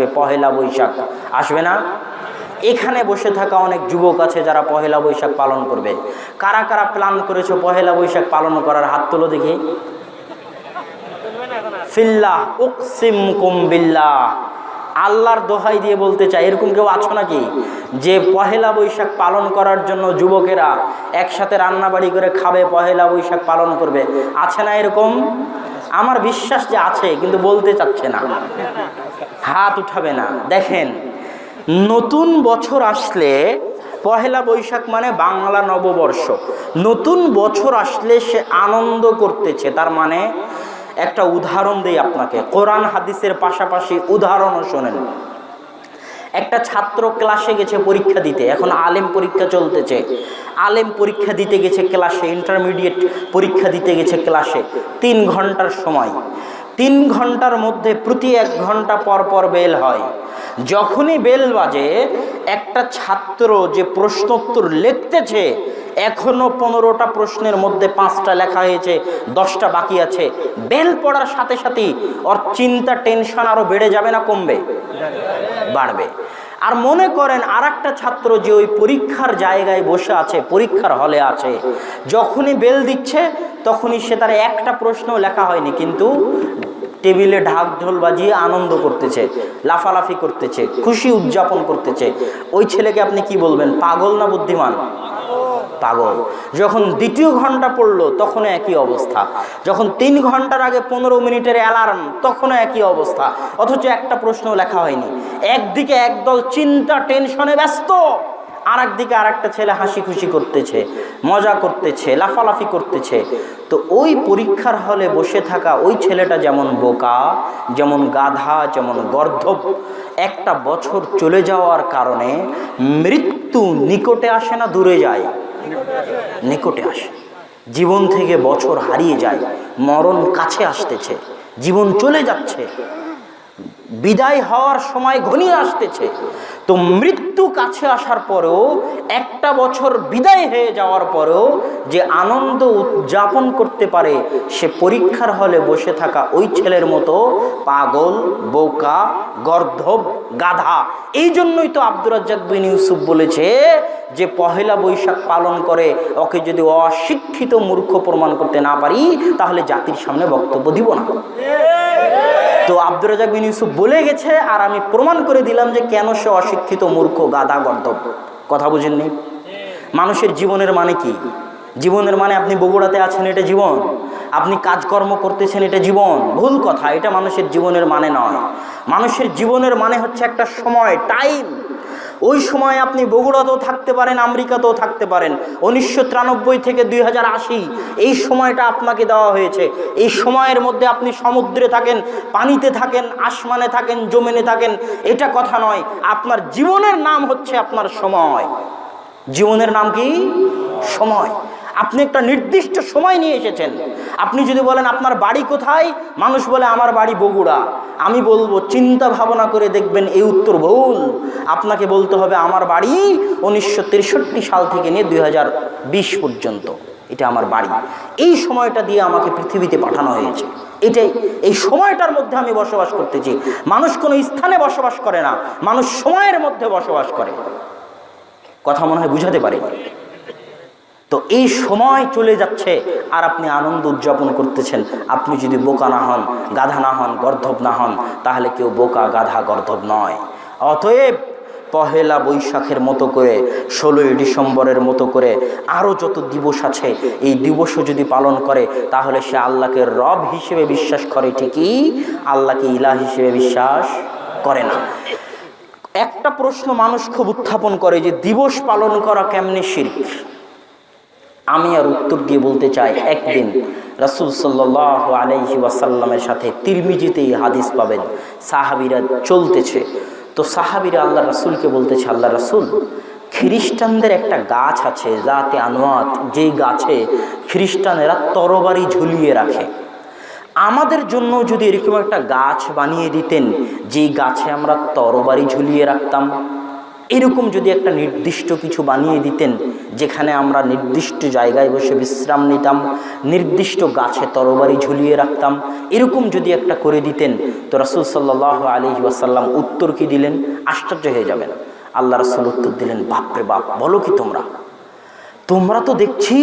আসবে পহেলা বৈশাখ। আসবে না? এখানে বসে থাকা অনেক যুবক আছে যারা পহেলা বৈশাখ পালন করবে। কারা কারা প্ল্যান করেছ পহেলা বৈশাখ পালন করার? হাত তুলো দেখি। আল্লাহর দোহাই দিয়ে বলতে চাই, এরকম কেউ আছো নাকি? যে পহেলা বৈশাখ পালন করার জন্য যুবকেরা একসাথে রান্নাবাড়ি করে খাবে, পহেলা বৈশাখ পালন করবে। আছে না এরকম? আমার বিশ্বাস যে আছে, কিন্তু বলতে চাচ্ছে না। হাত উঠাবে না। দেখেন, নতুন বছর আসলে পহেলা বৈশাখ মানে বাংলা নববর্ষ। নতুন বছর আসলে সে আনন্দ করতেছে, তার মানে একটা উদাহরণ দেই আপনাকে। কোরআন, হাদিসের পাশাপাশি উদাহরণও শোনেন। একটা ছাত্র ক্লাসে গেছে পরীক্ষা দিতে, এখন আলেম পরীক্ষা চলতেছে। আলেম পরীক্ষা দিতে গেছে ক্লাসে ইন্টারমিডিয়েট পরীক্ষা দিতে গেছে ক্লাসে তিন ঘণ্টার সময়। তিন ঘণ্টার মধ্যে প্রতি এক ঘণ্টা পর পর বেল হয়। যখনই বেল বাজে, একটা ছাত্র যে প্রশ্নোত্তর লিখতেছে, এখনও পনেরোটা প্রশ্নের মধ্যে পাঁচটা লেখা হয়েছে, দশটা বাকি আছে। বেল পড়ার সাথে সাথেই ওর চিন্তা, টেনশন আরও বেড়ে যাবে না কমবে? বাড়বে। আর মনে করেন আর ছাত্র যে ওই পরীক্ষার জায়গায় বসে আছে, পরীক্ষার হলে আছে, যখনই বেল দিচ্ছে, তখনই সে তার একটা প্রশ্ন লেখা হয়নি, কিন্তু টেবিলে ঢাক ঢোল বাজিয়ে আনন্দ করতেছে, লাফালাফি করতেছে, খুশি উদযাপন করতেছে। ওই ছেলেকে আপনি কি বলবেন? পাগল না বুদ্ধিমান? পাগল। যখন দ্বিতীয় ঘণ্টা পড়ল, তখনও একই অবস্থা। যখন তিন ঘণ্টার আগে পনেরো মিনিটের অ্যালার্ম, তখনও একই অবস্থা। অথচ একটা প্রশ্ন লেখা হয়নি। একদিকে একদল চিন্তা, টেনশনে ব্যস্ত। আর একদিকে আর একটা ছেলে হাসি খুশি করতেছে, মজা করতেছে, লাফালাফি করতেছে। তো ওই পরীক্ষার হলে বসে থাকা ওই ছেলেটা যেমন বোকা, যেমন গাধা, যেমন গর্ধব, একটা বছর চলে যাওয়ার কারণে মৃত্যু নিকটে আসে না, দূরে যায়। নিকটে আসে। জীবন থেকে বছর হারিয়ে যায়, মরণ কাছে আসতেছে, জীবন চলে যাচ্ছে, বিদায় হওয়ার সময় ঘনিয়ে আসতেছে। তো মৃত্যু কাছে আসার পরেও, একটা বছর বিদায় হয়ে যাওয়ার পরেও যে আনন্দ উদযাপন করতে পারে, সে পরীক্ষার হলে বসে থাকা ওই ছেলের মতো পাগল, বোকা, গর্ধব, গাধা। এই জন্যই তো আব্দুর রাজ্জাক বিন ইউসুফ বলেছে যে, পহেলা বৈশাখ পালন করে ওকে যদি অশিক্ষিত মূর্খ প্রমাণ করতে না পারি, তাহলে জাতির সামনে বক্তব্য দিব না। তো আব্দুর রাজাক বিন ইউসুফ বলে গেছে, আর আমি প্রমাণ করে দিলাম যে কেন সে অশিক্ষিত মূর্খ গাদা গর্দব কথা বুঝেননি? মানুষের জীবনের মানে কি? জীবনের মানে আপনি বগুড়াতে আছেন, এটা জীবন। আপনি কাজকর্ম করতেছেন, এটা জীবন। ভুল কথা, এটা মানুষের জীবনের মানে নয়। মানুষের জীবনের মানে হচ্ছে একটা সময় টাইম ওই সময় আপনি বগুড়াতেও থাকতে পারেন, আমেরিকাতেও থাকতে পারেন। উনিশশো তিরানব্বই থেকে দুই হাজার আশি, এই সময়টা আপনাকে দেওয়া হয়েছে। এই সময়ের মধ্যে আপনি সমুদ্রে থাকেন, পানিতে থাকেন, আসমানে থাকেন, জমিনে থাকেন, এটা কথা নয়। আপনার জীবনের নাম হচ্ছে আপনার সময়। জীবনের নাম কি? সময়। আপনি একটা নির্দিষ্ট সময় নিয়ে এসেছেন। আপনি যদি বলেন, আপনার বাড়ি কোথায়? মানুষ বলে, আমার বাড়ি বগুড়া। আমি বলব, চিন্তা ভাবনা করে দেখবেন এই উত্তর ভুল। আপনাকে বলতে হবে, আমার বাড়ি উনিশশো তেষট্টি সাল থেকে নিয়ে দুই হাজার বিশ পর্যন্ত। এটা আমার বাড়ি। এই সময়টা দিয়ে আমাকে পৃথিবীতে পাঠানো হয়েছে। এটাই, এই সময়টার মধ্যে আমি বসবাস করতেছি। মানুষ কোনো স্থানে বসবাস করে না। মানুষ সময়ের মধ্যে বসবাস করে। কথা মনে হয় বুঝাতে পারে? তো এই সময় চলে যাচ্ছে আর আপনি আনন্দ উদযাপন করতেছেন। আপনি যদি বোকা না হন, গাধা না হন, গর্ধব না হন, তাহলে কেউ বোকা, গাধা, গর্ধব নয়। অতএব পহেলা বৈশাখের মতো করে, ষোলোই ডিসেম্বরের মতো করে আরও যত দিবস আছে, এই দিবসও যদি পালন করে, তাহলে সে আল্লাহকে রব হিসেবে বিশ্বাস করে ঠিকই, আল্লাহকে ইলা হিসেবে বিশ্বাস করে না। একটা প্রশ্ন মানুষ খুব উত্থাপন করে যে, দিবস পালন করা কেমনে শির্ক? আমি আর উত্তর দিয়ে বলতে চাই একদিন রাসুল সাল্লাহ আলাইহি ওয়াসাল্লামের সাথে তিরমিজিতে এই হাদিস পাবেন, সাহাবিরা চলতেছে। তো সাহাবিরা আল্লাহ রাসুলকে বলতেছে আল্লাহ রাসুল, খ্রিস্টানদের একটা গাছ আছে, যাতে আনোয়াত, যেই গাছে খ্রিস্টানেরা তরবারি ঝুলিয়ে রাখে। আমাদের জন্য যদি এরকম একটা গাছ বানিয়ে দিতেন, যেই গাছে আমরা তরবারি ঝুলিয়ে রাখতাম এরকম যদি একটা নির্দিষ্ট কিছু বানিয়ে দিতেন, যেখানে আমরা নির্দিষ্ট জায়গায় বসে বিশ্রাম নিতাম, নির্দিষ্ট গাছে তরবারি ঝুলিয়ে রাখতাম, এরকম যদি একটা করে দিতেন, তো রাসুল সাল্লাহ আলী ওয়াসাল্লাম উত্তর কি দিলেন? আশ্চর্য হয়ে যাবেন। আল্লাহ রাসুল উত্তর দিলেন, বাপরে বাপ, বলো কি তোমরা? তোমরা তো দেখছি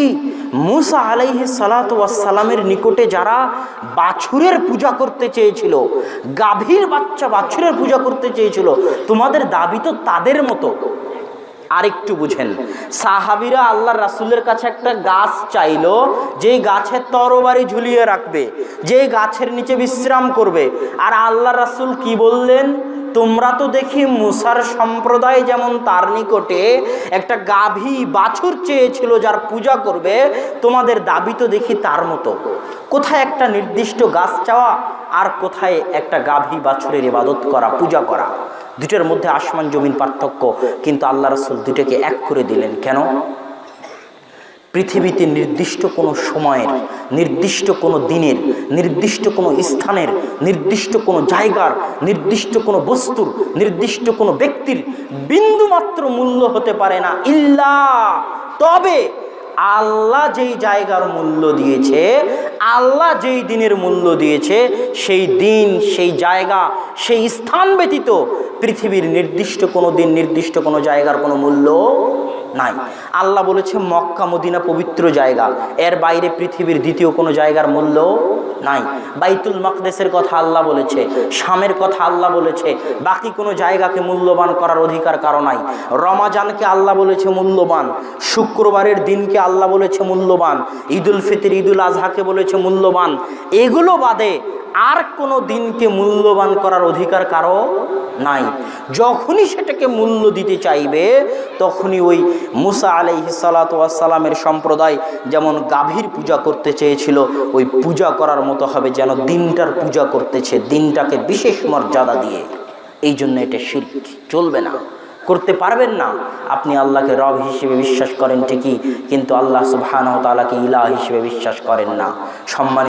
মুসা আলাইহি সালামের নিকটে যারা বাছুরের পূজা করতে চেয়েছিল, গাভীর বাচ্চা বাছুরের পূজা করতে চেয়েছিল, তোমাদের দাবি তো তাদের মতো। আরেকটু বুঝেন, সাহাবিরা আল্লাহ রাসুলের কাছে একটা গাছ চাইলো, যেই গাছের তরবারি ঝুলিয়ে রাখবে, যেই গাছের নিচে বিশ্রাম করবে। আর আল্লাহ রাসুল কি বললেন? তোমরা তো দেখি মুসার সম্প্রদায় যেমন তার নিকটে একটা গাভী বাছুর চেয়েছিল যার পূজা করবে, তোমাদের দাবি তো দেখি তার মতো। কোথায় একটা নির্দিষ্ট গাছ চাওয়া আর কোথায় একটা গাভী বাছুরের ইবাদত করা, পূজা করা। দুটোর মধ্যে আসমান জমিন পার্থক্য, কিন্তু আল্লাহ রসুল দুটোকে এক করে দিলেন। কেন? পৃথিবীতে নির্দিষ্ট কোনো সময়ের, নির্দিষ্ট কোনো দিনের, নির্দিষ্ট কোনো স্থানের, নির্দিষ্ট কোনো জায়গার, নির্দিষ্ট কোনো বস্তুর, নির্দিষ্ট কোনো ব্যক্তির বিন্দুমাত্র মূল্য হতে পারে না। ইল্লা। তবে আল্লাহ যেই জায়গার মূল্য দিয়েছে, আল্লাহ যেই দিনের মূল্য দিয়েছে, সেই দিন, সেই জায়গা, সেই স্থান ব্যতীত পৃথিবীর নির্দিষ্ট কোনো দিন, নির্দিষ্ট কোনো জায়গার কোনো মূল্য নাই। আল্লাহ বলেছে, মক্কা, মদিনা পবিত্র জায়গা। এর বাইরে পৃথিবীর দ্বিতীয় কোনো জায়গার মূল্য নাই। বাইতুল মকদেসের কথা আল্লাহ বলেছে, শামের কথা আল্লাহ বলেছে, বাকি কোনো জায়গাকে মূল্যবান করার অধিকার কারও নাই। রমাজানকে আল্লাহ বলেছে মূল্যবান, শুক্রবারের দিনকে আল্লাহ বলেছে মূল্যবান। ঈদুল ফিতর, ঈদুল আজহাকে বলেছে মূল্যবান। এগুলো বাদে আর কোনো দিনকে মূল্যবান করার অধিকার কারও নাই। যখনই সেটাকে মূল্য দিতে চাইবে, তখনই ওই মুসা আলাইহি সালাতামের সম্প্রদায় যেমন গাভীর পূজা করতে চেয়েছিল, ওই পূজা করার মতো হবে যেন দিনটার পূজা করতেছে, দিনটাকে বিশেষ মর্যাদা দিয়ে। এই জন্য এটা শিল্প চলবে না। করতে পারবেন না। আপনি আল্লাহকে রব হিসেবে বিশ্বাস করেন ঠিকই, কিন্তু আল্লাহ সুবহানাহু তাআলাকে ইলাহ হিসেবে বিশ্বাস করেন না। সম্মানিত